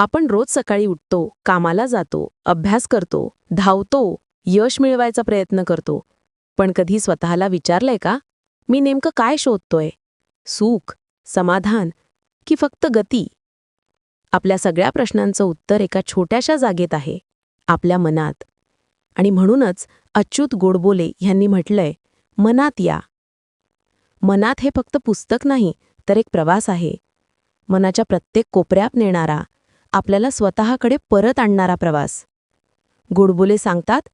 आपण रोज सकाळी उठतो कामाला जातो अभ्यास करतो धावतो यश मिळवायचा प्रयत्न करतो. पण कधी स्वतःला विचारलंय का? मी नेमकं काय शोधतोय? सुख समाधान की फक्त गती? आपल्या सगळ्या प्रश्नांचं उत्तर एका छोट्याशा जागेत आहे आपल्या मनात. आणि म्हणूनच अच्युत गोडबोले यांनी म्हटलंय मनात या. मनात हे फक्त पुस्तक नाही तर एक प्रवास आहे. मनाच्या प्रत्येक कोपऱ्यात नेणारा आपल्याला स्वतःकडे परत आणणारा प्रवास. गोडबोले सांगतात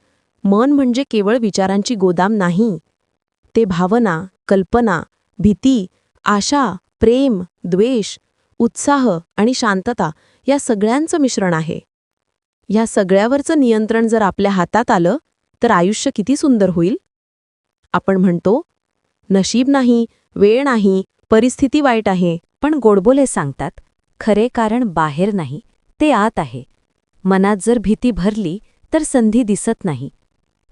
मन म्हणजे केवळ विचारांची गोदाम नाही. ते भावना कल्पना भीती आशा प्रेम द्वेष उत्साह आणि शांतता या सगळ्यांचं मिश्रण आहे. या सगळ्यावरचं नियंत्रण जर आपल्या हातात आलं तर आयुष्य किती सुंदर होईल? आपण म्हणतो नशीब नाही वेळ नाही परिस्थिती वाईट आहे. पण गोडबोले सांगतात खरे कारण बाहेर नाही ते आत आहे. मनात जर भीती भरली तर संधी दिसत नाही.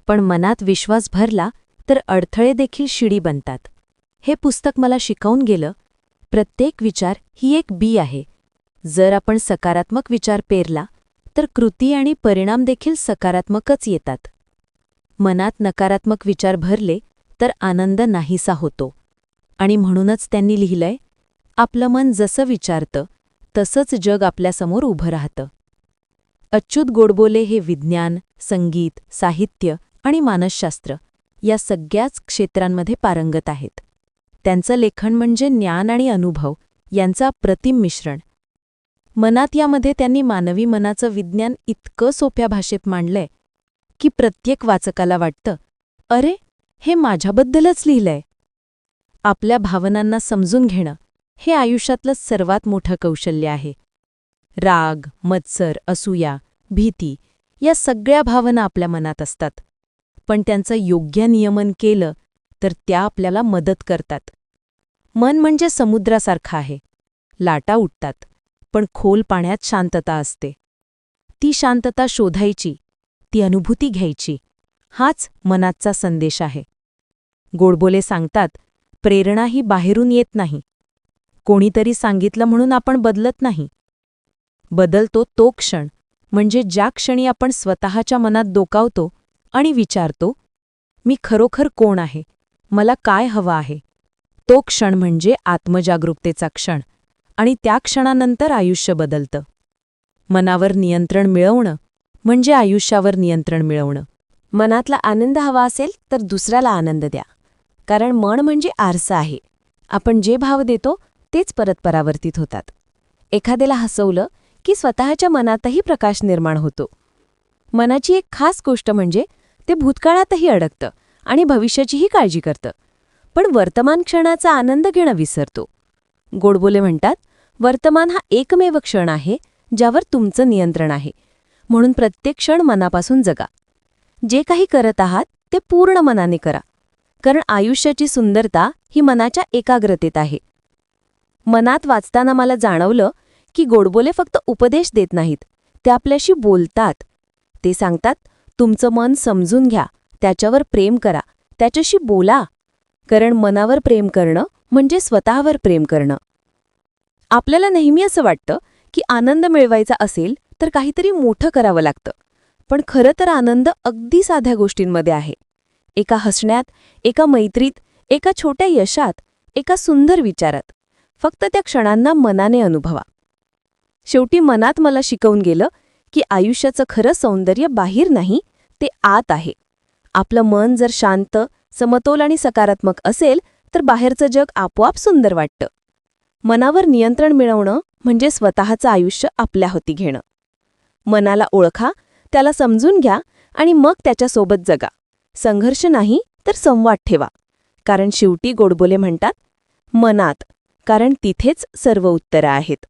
पण मनात विश्वास भरला तर अडथळे देखील शिडी बनतात. हे पुस्तक मला शिकवून गेलं प्रत्येक विचार ही एक बी आहे. जर आपण सकारात्मक विचार पेरला तर कृती आणि परिणाम देखील सकारात्मकच येतात. मनात नकारात्मक विचार भरले तर आनंद नाहीसा होतो. आणि म्हणूनच त्यांनी लिहिलंय आपलं मन जसं विचारतं तसंच जग आपल्यासमोर उभं राहतं. अच्युत गोडबोले हे विज्ञान संगीत साहित्य आणि मानसशास्त्र या सगळ्याच क्षेत्रांमध्ये पारंगत आहेत. त्यांचं लेखन म्हणजे ज्ञान आणि अनुभव यांचा प्रतिम मिश्रण. मनात यामध्ये त्यांनी मानवी मनाचं विज्ञान इतकं सोप्या भाषेत मांडलंय की प्रत्येक वाचकाला वाटतं अरे हे माझ्याबद्दलच लिहिलंय. आपल्या भावनांना समजून घेणं हे आयुष्यातलं सर्वात मोठं कौशल्य आहे. राग मत्सर असूया भीती या सगळ्या भावना आपल्या मनात असतात. पण त्यांचं योग्य नियमन केलं तर त्या आपल्याला मदत करतात. मन म्हणजे समुद्रासारखं आहे. लाटा उठतात पण खोल पाण्यात शांतता असते. ती शांतता शोधायची ती अनुभूती घ्यायची हाच मनाचा संदेश आहे. गोडबोले सांगतात प्रेरणा ही बाहेरून येत नाही. कोणीतरी सांगितलं म्हणून आपण बदलत नाही. बदलतो तो क्षण म्हणजे ज्या क्षणी आपण स्वतःच्या मनात डोकावतो आणि विचारतो मी खरोखर कोण आहे? मला काय हवं आहे? तो क्षण म्हणजे आत्मजागरूकतेचा क्षण आणि त्या क्षणानंतर आयुष्य बदलतं. मनावर नियंत्रण मिळवणं म्हणजे आयुष्यावर नियंत्रण मिळवणं. मनातला आनंद हवा असेल तर दुसऱ्याला आनंद द्या. कारण मन म्हणजे आरसा आहे. आपण जे भाव देतो तेच परत परावर्तित होतात. एखाद्याला हसवलं की स्वतःच्या मनातही प्रकाश निर्माण होतो. मनाची एक खास गोष्ट म्हणजे ते भूतकाळातही अडकतं आणि भविष्याचीही काळजी करतं. पण वर्तमान क्षणाचा आनंद घेणं विसरतो. गोडबोले म्हणतात वर्तमान हा एकमेव क्षण आहे ज्यावर तुमचं नियंत्रण आहे. म्हणून प्रत्येक क्षण मनापासून जगा. जे काही करत आहात ते पूर्ण मनाने करा. कारण आयुष्याची सुंदरता ही मनाच्या एकाग्रतेत आहे. मनात वाचताना मला जाणवलं की गोडबोले फक्त उपदेश देत नाहीत. ते आपल्याशी बोलतात. ते सांगतात तुमचं मन समजून घ्या. त्याच्यावर प्रेम करा. त्याच्याशी बोला. कारण मनावर प्रेम करणं म्हणजे स्वतःवर प्रेम करणं. आपल्याला नेहमी असं वाटतं की आनंद मिळवायचा असेल तर काहीतरी मोठं करावं लागतं. पण खरं तर आनंद अगदी साध्या गोष्टींमध्ये आहे. एका हसण्यात एका मैत्रीत एका छोट्या यशात एका सुंदर विचारात. फक्त त्या क्षणांना मनाने अनुभवा. शेवटी मनात मला शिकवून गेलं की आयुष्याचं खरं सौंदर्य बाहेर नाही ते आत आहे. आपलं मन जर शांत समतोल आणि सकारात्मक असेल तर बाहेरचं जग आपोआप सुंदर वाटतं. मनावर नियंत्रण मिळवणं म्हणजे स्वतःचं आयुष्य आपल्या होती घेणं. मनाला ओळखा त्याला समजून घ्या आणि मग त्याच्यासोबत जगा. संघर्ष नाही तर संवाद ठेवा. कारण शेवटी गोडबोले म्हणतात मनात कारण तिथेच सर्व उत्तरं आहेत.